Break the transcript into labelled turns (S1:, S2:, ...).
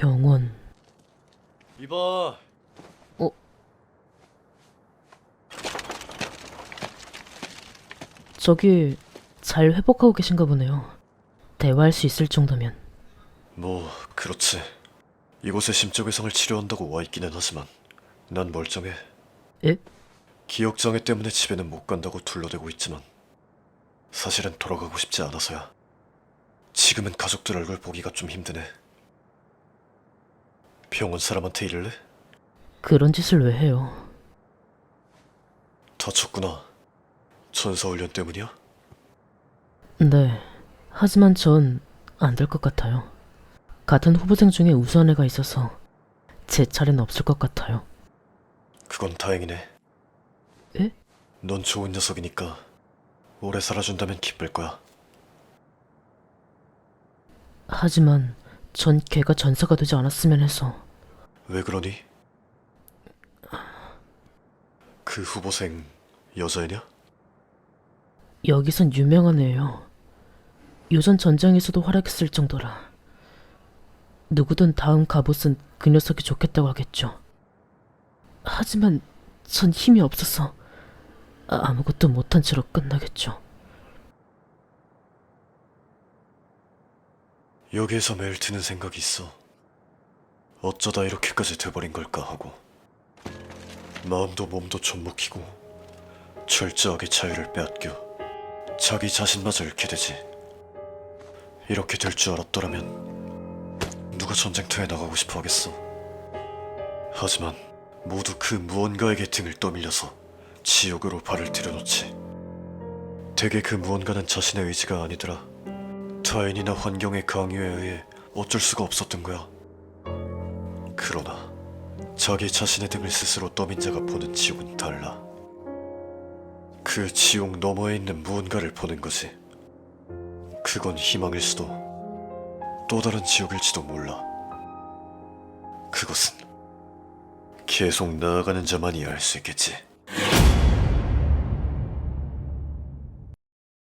S1: 병원.
S2: 이봐.
S1: 저기 잘 회복하고 계신가 보네요. 대화할 수 있을 정도면.
S2: 뭐 그렇지. 이곳에 심적 외상을 치료한다고 와 있기는 하지만 난 멀쩡해.
S1: 예?
S2: 기억 장애 때문에 집에는 못 간다고 둘러대고 있지만 사실은 돌아가고 싶지 않아서야. 지금은 가족들 얼굴 보기가 좀 힘드네. 병원 사람한테 이를래?
S1: 그런 짓을 왜 해요?
S2: 다쳤구나. 전사훈련 때문이야?
S1: 네. 하지만 전 안 될 것 같아요. 같은 후보생 중에 우수한 애가 있어서 제 차례는 없을 것 같아요.
S2: 그건 다행이네.
S1: 예?
S2: 넌 좋은 녀석이니까 오래 살아준다면 기쁠 거야.
S1: 하지만 전 걔가 전사가 되지 않았으면 해서
S2: 왜 그러니? 그 후보생 여자애냐?
S1: 여기선 유명한 애예요. 요전 전장에서도 활약했을 정도라. 누구든 다음 갑옷은 그 녀석이 좋겠다고 하겠죠. 하지만 전 힘이 없어서 아- 아무것도 못한 채로 끝나겠죠.
S2: 여기에서 매일 드는 생각이 있어. 어쩌다 이렇게까지 돼버린 걸까 하고. 마음도 몸도 좀먹히고 철저하게 자유를 빼앗겨 자기 자신마저 잃게 되지. 이렇게 될 줄 알았더라면 누가 전쟁터에 나가고 싶어 하겠어. 하지만 모두 그 무언가에게 등을 떠밀려서 지옥으로 발을 들여놓지. 대개 그 무언가는 자신의 의지가 아니더라. 타인이나 환경의 강요에 의해 어쩔 수가 없었던 거야. 그러나 자기 자신의 등을 스스로 떠민 자가 보는 지옥은 달라. 그 지옥 너머에 있는 무언가를 보는 거지. 그건 희망일 수도 또 다른 지옥일지도 몰라. 그것은 계속 나아가는 자만이 알 수 있겠지.